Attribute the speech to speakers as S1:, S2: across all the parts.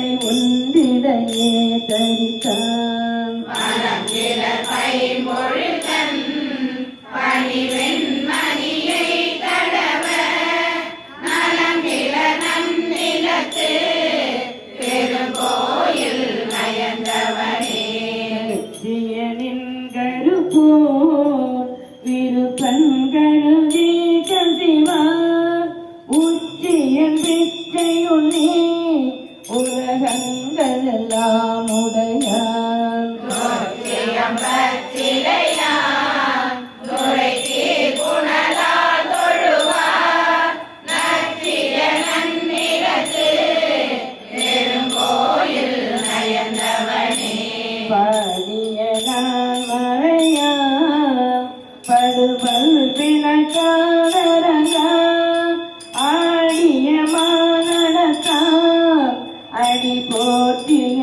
S1: தடை ஒன்றிடையே தரித்தான் கருப்போ கருப்போர் உலகங்கள் எல்லாம் பாடிய நான் மறையா படுபல் பிணக்கா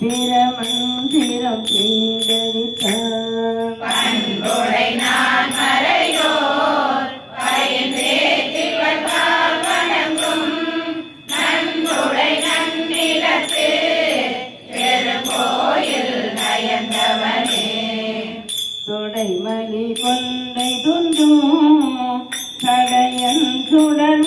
S1: திறமந்திரம் செய்தடித்தார் தொடைமலி கொண்டை துண்டும் கடையன் சுடர்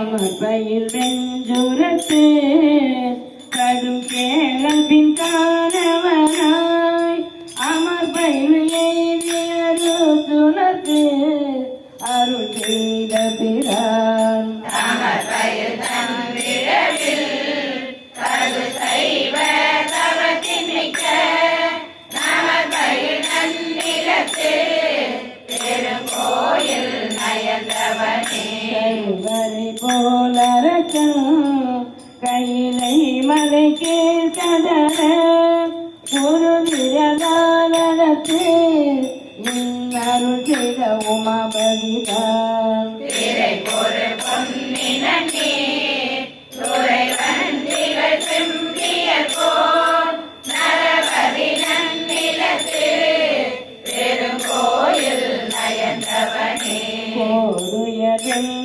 S1: கமர்பயில் வெஞ்சுரத்து கடும் கேளவின் காணவனா கருவறை போலரக்கம் கையிலை மலை கேட்கதர ஒரு விரதாலத்து அருள் செய்த உமாபதிதான்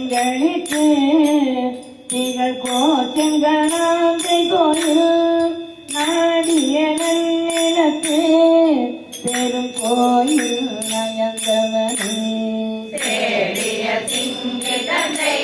S1: பெண்களுக்கு திகழ் கோச்சங்கனாந்தை கோயில் நாடிய நன்னிலத்து பெரும் கோயில் நயந்தவனே. தேடிய பிரகதீஸ்வரி தந்தை